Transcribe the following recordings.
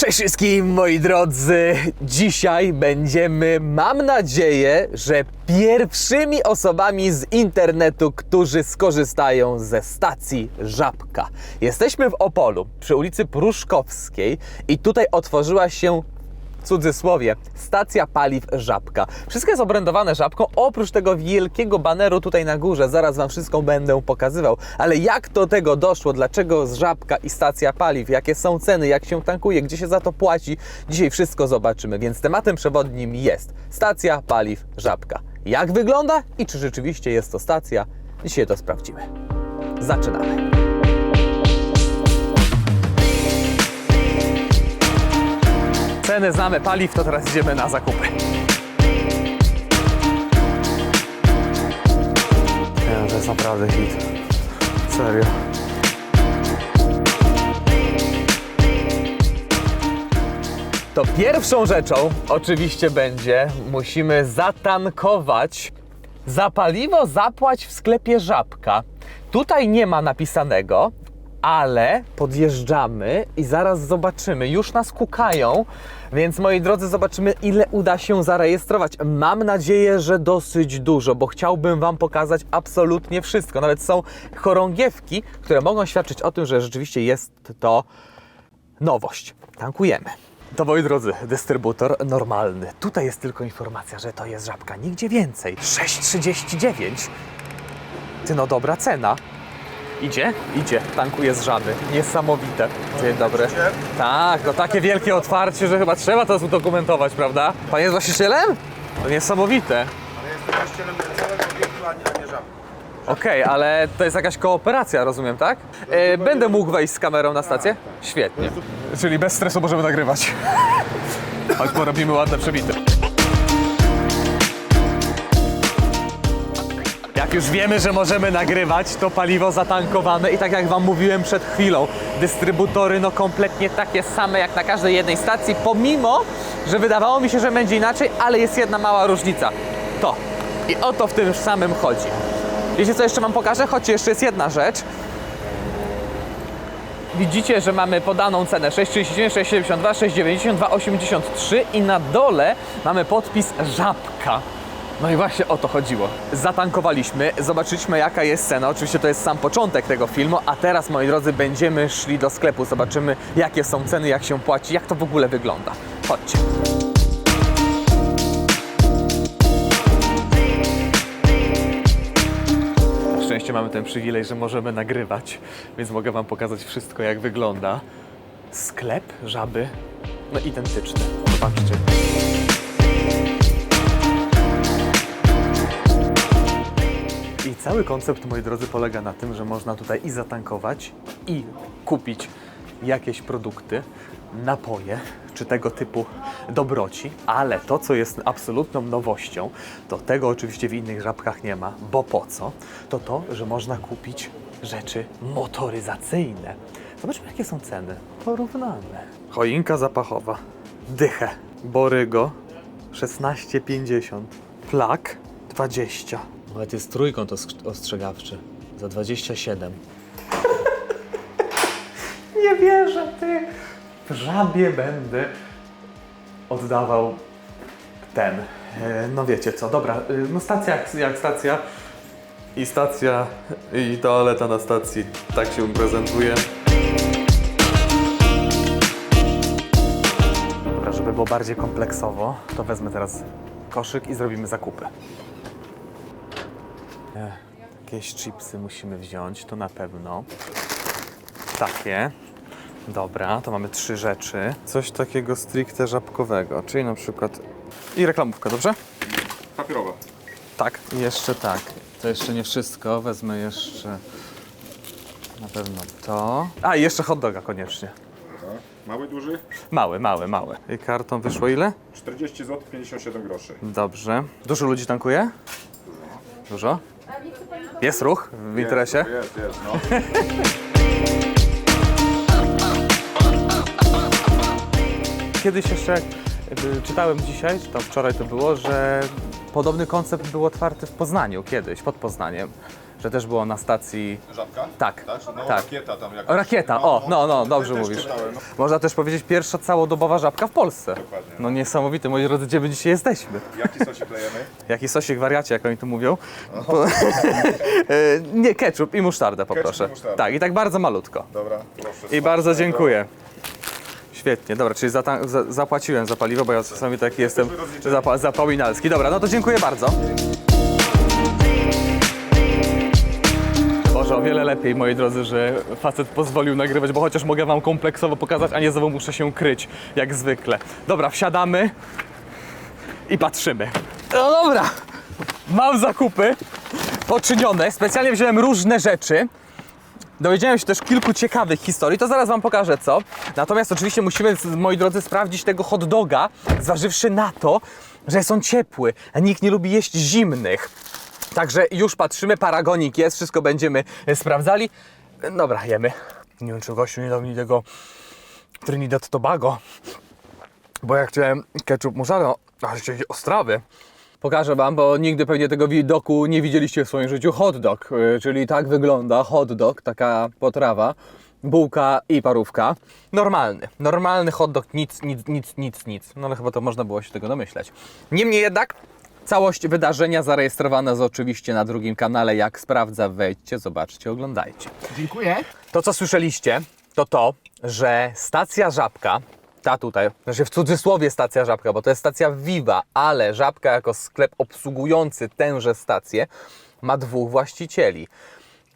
Cześć wszystkim moi drodzy! Dzisiaj będziemy, mam nadzieję, że pierwszymi osobami z internetu, którzy skorzystają ze stacji Żabka. Jesteśmy w Opolu, przy ulicy Pruszkowskiej i tutaj otworzyła się w cudzysłowie, stacja paliw Żabka. Wszystko jest obrędowane Żabką, oprócz tego wielkiego baneru tutaj na górze. Zaraz Wam wszystko będę pokazywał. Ale jak do tego doszło, dlaczego z Żabka i stacja paliw, jakie są ceny, jak się tankuje, gdzie się za to płaci, dzisiaj wszystko zobaczymy. Więc tematem przewodnim jest stacja paliw Żabka. Jak wygląda i czy rzeczywiście jest to stacja? Dzisiaj to sprawdzimy. Zaczynamy. Ceny znamy paliw, to teraz idziemy na zakupy. Nie, to jest naprawdę hit. Serio. To pierwszą rzeczą oczywiście będzie, musimy zatankować. Za paliwo zapłać w sklepie Żabka. Tutaj nie ma napisanego, ale podjeżdżamy i zaraz zobaczymy. Już nas kukają, więc moi drodzy, zobaczymy, ile uda się zarejestrować. Mam nadzieję, że dosyć dużo, bo chciałbym Wam pokazać absolutnie wszystko. Nawet są chorągiewki, które mogą świadczyć o tym, że rzeczywiście jest to nowość. Tankujemy. To moi drodzy, dystrybutor normalny. Tutaj jest tylko informacja, że to jest żabka, nigdzie więcej. 6,39. Ty no dobra cena. Idzie? Idzie. Tankuje z żaby. Niesamowite. Dzień dobry. Tak, to takie wielkie otwarcie, że chyba trzeba to udokumentować, prawda? Pan jest właścicielem? To niesamowite. Ale jestem właścicielem całego obiektu, a nie, a nie żabki. Okej, ale to jest jakaś kooperacja, rozumiem, tak? E, będę mógł wejść z kamerą na stację? Świetnie. Czyli bez stresu możemy nagrywać. Chodź, porobimy ładne przebity. Już wiemy, że możemy nagrywać, to paliwo zatankowane i tak jak Wam mówiłem przed chwilą, dystrybutory no kompletnie takie same jak na każdej jednej stacji, pomimo, że wydawało mi się, że będzie inaczej, ale jest jedna mała różnica. To. I o to w tym samym chodzi. Wiecie co jeszcze Wam pokażę? Chodźcie, jeszcze jest jedna rzecz. Widzicie, że mamy podaną cenę 6,39, 6,72, 6,90, 2,83 i na dole mamy podpis Żabka. No i właśnie o to chodziło. Zatankowaliśmy, zobaczyliśmy jaka jest cena. Oczywiście to jest sam początek tego filmu, a teraz moi drodzy będziemy szli do sklepu, zobaczymy jakie są ceny, jak się płaci, jak to w ogóle wygląda. Chodźcie. Na szczęście mamy ten przywilej, że możemy nagrywać, więc mogę Wam pokazać wszystko, jak wygląda. Sklep żaby, no identyczny. Zobaczcie. Cały koncept, moi drodzy, polega na tym, że można tutaj i zatankować, i kupić jakieś produkty, napoje, czy tego typu dobroci, ale to, co jest absolutną nowością, to tego oczywiście w innych żabkach nie ma, bo po co? To to, że można kupić rzeczy motoryzacyjne. Zobaczmy, jakie są ceny. Porównane. Choinka zapachowa. Dychę. Borygo 16,50. Plak 20. Ale to jest trójkąt osk- ostrzegawczy za 27. Nie wierzę, ty. W żabie będę oddawał ten. E, No wiecie co, dobra, e, no stacja jak, jak stacja. I stacja, i toaleta na stacji. Tak się prezentuje. Dobra, żeby było bardziej kompleksowo, to wezmę teraz koszyk i zrobimy zakupy. Jakieś chipsy musimy wziąć, to na pewno. Takie. Dobra, to mamy trzy rzeczy. Coś takiego stricte żabkowego, czyli na przykład... I reklamówka, dobrze? Papierowa. Tak. I jeszcze tak. To jeszcze nie wszystko, wezmę jeszcze na pewno to. A, i jeszcze hot doga koniecznie. Dobra. Mały, duży? Mały, mały, mały. I kartą wyszło ile? 40 zł 57 groszy. Dobrze. Dużo ludzi tankuje? Dużo. Jest ruch w interesie? Jest, jest, no. Kiedyś jeszcze y, czytałem dzisiaj, czy tam wczoraj to było, że podobny koncept był otwarty w Poznaniu kiedyś, pod Poznaniem. Że też było na stacji Żabka? Tak, Tak? No, tak. rakieta tam jakaś. O, Rakieta, o, no, no, dobrze też mówisz. czytałem, no. Można też powiedzieć pierwsza całodobowa żabka w Polsce. Dokładnie. No niesamowite, moi drodzy, gdzie my dzisiaj jesteśmy? Jaki sosik lejemy? Jaki sosik wariacie, jak oni tu mówią? E, nie, ketchup i musztardę poproszę. i musztardę. Tak, i tak bardzo malutko. Dobra, proszę. I bardzo dziękuję. Świetnie, dobra, czyli zata- za, zapłaciłem za paliwo, bo ja czasami taki jestem zapa- zapominalski. Dobra, no to dziękuję bardzo. O wiele lepiej, moi drodzy, że facet pozwolił nagrywać, bo chociaż mogę wam kompleksowo pokazać, a nie znowu muszę się kryć, jak zwykle. Dobra, wsiadamy i patrzymy. No dobra, mam zakupy poczynione. Specjalnie wziąłem różne rzeczy. Dowiedziałem się też kilku ciekawych historii, to zaraz Wam pokażę co. Natomiast oczywiście musimy, moi drodzy, sprawdzić tego hot doga, zważywszy na to, że jest on ciepły, a nikt nie lubi jeść zimnych. Także już patrzymy, paragonik jest, wszystko będziemy e, sprawdzali. E, Dobra, jemy. Nie wiem, czy gościu nie dał mi tego Trinidad Tobago, bo ja chciałem ketchup muszardo, a jeszcze ostrawy. Pokażę Wam, bo nigdy pewnie tego widoku nie widzieliście w swoim życiu. Hot dog, y, czyli tak wygląda hot dog, taka potrawa, bułka i parówka. Normalny, normalny hot dog, nic, nic, nic, nic, nic. No ale chyba to można było się tego domyśleć. Niemniej jednak, całość wydarzenia zarejestrowana jest oczywiście na drugim kanale. Jak sprawdza, wejdźcie, zobaczcie, oglądajcie. Dziękuję. To, co słyszeliście, to to, że stacja Żabka, ta tutaj, znaczy w cudzysłowie stacja Żabka, bo to jest stacja Viva, ale Żabka jako sklep obsługujący tęże stację ma dwóch właścicieli.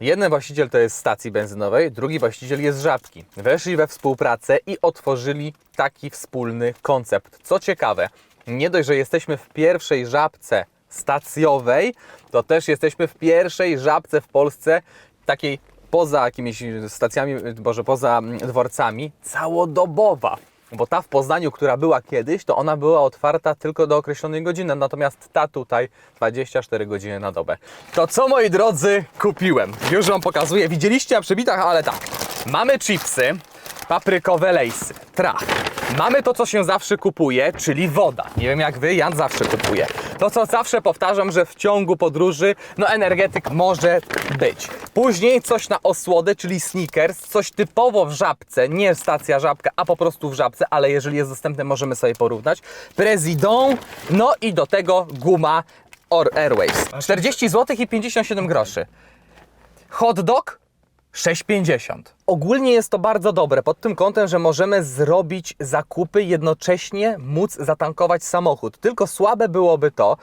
Jeden właściciel to jest stacji benzynowej, drugi właściciel jest Żabki. Weszli we współpracę i otworzyli taki wspólny koncept. Co ciekawe, nie dość, że jesteśmy w pierwszej Żabce stacjowej, to też jesteśmy w pierwszej Żabce w Polsce takiej poza jakimiś stacjami, boże, poza mm, dworcami, całodobowa. Bo ta w Poznaniu, która była kiedyś, to ona była otwarta tylko do określonej godziny, natomiast ta tutaj 24 godziny na dobę. To co, moi drodzy, kupiłem? Już Wam pokazuję. Widzieliście na przybitach, ale tak. Mamy chipsy, paprykowe lejsy, trach. Mamy to, co się zawsze kupuje, czyli woda. Nie wiem jak Wy, ja zawsze kupuję. To, co zawsze powtarzam, że w ciągu podróży, no energetyk może być. Później coś na osłodę, czyli sneakers, coś typowo w żabce, nie stacja żabka, a po prostu w żabce, ale jeżeli jest dostępne, możemy sobie porównać. Prezidon, no i do tego guma Or Airways. 40 zł i 57 groszy. Hot dog 6,50. Ogólnie jest to bardzo dobre pod tym kątem, że możemy zrobić zakupy, jednocześnie móc zatankować samochód. Tylko słabe byłoby to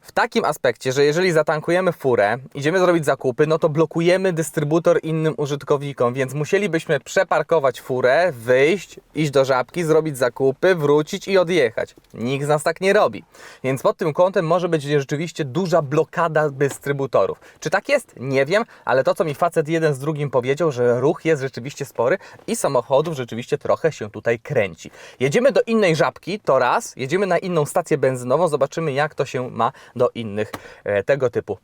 w takim aspekcie, że jeżeli zatankujemy furę, idziemy zrobić zakupy, no to blokujemy dystrybutor innym użytkownikom, więc musielibyśmy przeparkować furę, wyjść, iść do żabki, zrobić zakupy, wrócić i odjechać. Nikt z nas tak nie robi. Więc pod tym kątem może być rzeczywiście duża blokada dystrybutorów. Czy tak jest? Nie wiem, ale to co mi facet jeden z drugim powiedział, że ruch jest rzeczywiście spory i samochodów rzeczywiście trochę się tutaj kręci. Jedziemy do innej żabki, to raz, jedziemy na inną stację benzynową, zobaczymy jak to się ma do innych e, tego typu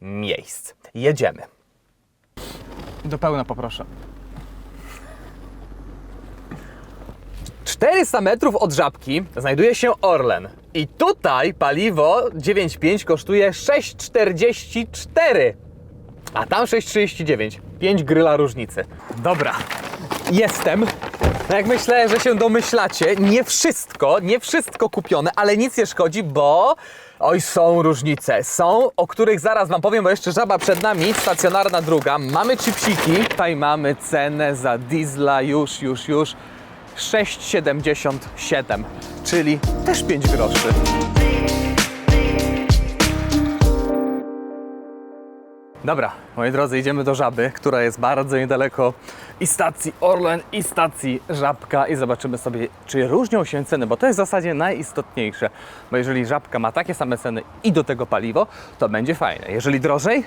miejsc. Jedziemy. Do pełna poproszę. 400 metrów od żabki znajduje się Orlen. I tutaj paliwo 9,5 kosztuje 6,44. A tam 6,39. 5 gryla różnicy. Dobra, jestem. No jak myślę, że się domyślacie, nie wszystko, nie wszystko kupione, ale nic nie szkodzi, bo oj, są różnice. Są, o których zaraz Wam powiem, bo jeszcze żaba przed nami, stacjonarna druga. Mamy chipsiki. Tutaj mamy cenę za diesla już, już, już. 6,77, czyli też 5 groszy. Dobra, moi drodzy, idziemy do Żaby, która jest bardzo niedaleko i stacji Orlen, i stacji Żabka i zobaczymy sobie, czy różnią się ceny, bo to jest w zasadzie najistotniejsze. Bo jeżeli Żabka ma takie same ceny i do tego paliwo, to będzie fajne. Jeżeli drożej,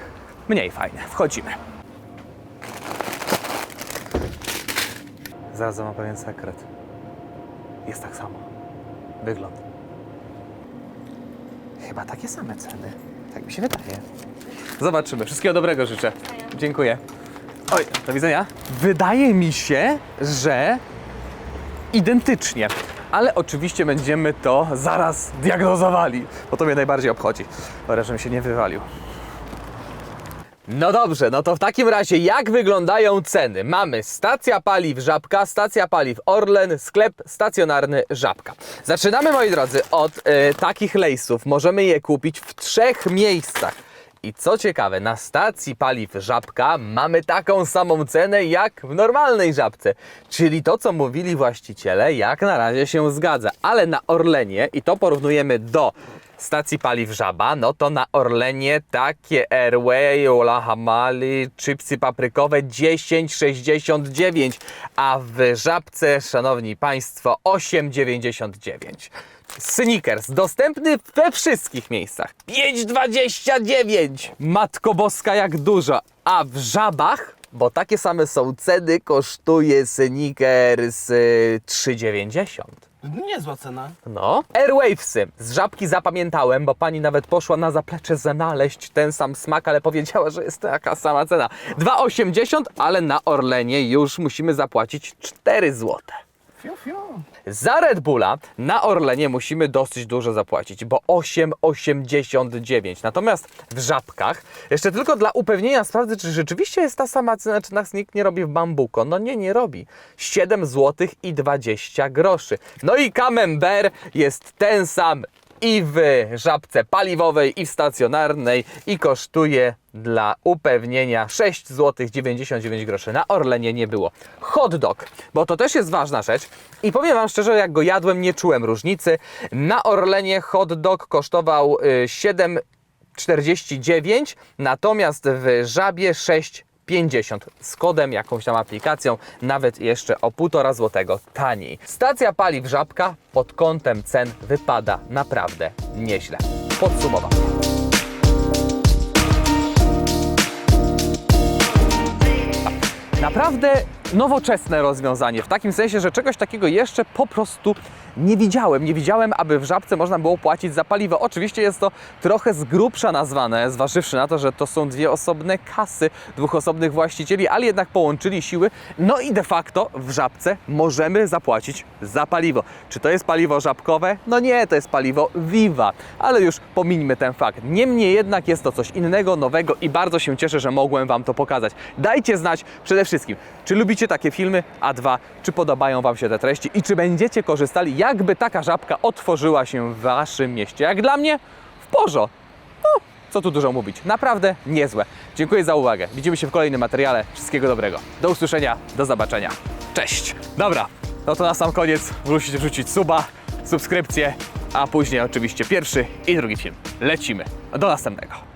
mniej fajne. Wchodzimy. Zaraz mam pewien sekret. Jest tak samo. Wygląd. Chyba takie same ceny. Tak mi się wydaje. Zobaczymy. Wszystkiego dobrego życzę. Dziękuję. Oj, do widzenia. Wydaje mi się, że identycznie. Ale oczywiście będziemy to zaraz diagnozowali, bo to mnie najbardziej obchodzi. Dobra, żebym się nie wywalił. No dobrze, no to w takim razie jak wyglądają ceny? Mamy stacja paliw Żabka, stacja paliw Orlen, sklep stacjonarny Żabka. Zaczynamy moi drodzy od e, takich lejsów. Możemy je kupić w trzech miejscach. I co ciekawe, na stacji paliw Żabka mamy taką samą cenę jak w normalnej Żabce. Czyli to, co mówili właściciele, jak na razie się zgadza. Ale na Orlenie, i to porównujemy do stacji paliw Żaba, no to na Orlenie takie Airway, Ola Hamali, chipsy paprykowe 10,69, a w Żabce, szanowni państwo, 8,99. Snickers dostępny we wszystkich miejscach. 5,29! Matko Boska, jak dużo! A w żabach, bo takie same są ceny, kosztuje Snickers y, 3,90. Niezła cena. No. Airwavesy. Z żabki zapamiętałem, bo pani nawet poszła na zaplecze znaleźć ten sam smak, ale powiedziała, że jest taka sama cena. 2,80, ale na Orlenie już musimy zapłacić 4 złote. Za Red Bulla na Orlenie musimy dosyć dużo zapłacić, bo 8,89. Natomiast w żabkach, jeszcze tylko dla upewnienia sprawdzę, czy rzeczywiście jest ta sama cena, czy nas nikt nie robi w bambuko. No nie, nie robi. 7 zł i 20 groszy. No i Camembert jest ten sam i w żabce paliwowej, i w stacjonarnej i kosztuje dla upewnienia 6 zł 99 groszy. Na Orlenie nie było. Hot dog, bo to też jest ważna rzecz i powiem Wam szczerze, jak go jadłem, nie czułem różnicy. Na Orlenie hot dog kosztował y, 7,49, natomiast w Żabie 6 50 z kodem, jakąś tam aplikacją, nawet jeszcze o 1,5 złotego taniej. Stacja paliw Żabka pod kątem cen wypada naprawdę nieźle. Podsumowam. Naprawdę nowoczesne rozwiązanie, w takim sensie, że czegoś takiego jeszcze po prostu nie widziałem. Nie widziałem, aby w żabce można było płacić za paliwo. Oczywiście jest to trochę z grubsza nazwane, zważywszy na to, że to są dwie osobne kasy dwóch osobnych właścicieli, ale jednak połączyli siły. No i de facto w żabce możemy zapłacić za paliwo. Czy to jest paliwo żabkowe? No nie, to jest paliwo Viva, ale już pomińmy ten fakt. Niemniej jednak jest to coś innego, nowego i bardzo się cieszę, że mogłem Wam to pokazać. Dajcie znać przede wszystkim, czy lubicie takie filmy, a dwa, czy podobają Wam się te treści i czy będziecie korzystali, jakby taka żabka otworzyła się w Waszym mieście. Jak dla mnie, w porzo. No, co tu dużo mówić. Naprawdę niezłe. Dziękuję za uwagę. Widzimy się w kolejnym materiale. Wszystkiego dobrego. Do usłyszenia, do zobaczenia. Cześć. Dobra, no to na sam koniec musicie wrzucić suba, subskrypcję, a później oczywiście pierwszy i drugi film. Lecimy. Do następnego.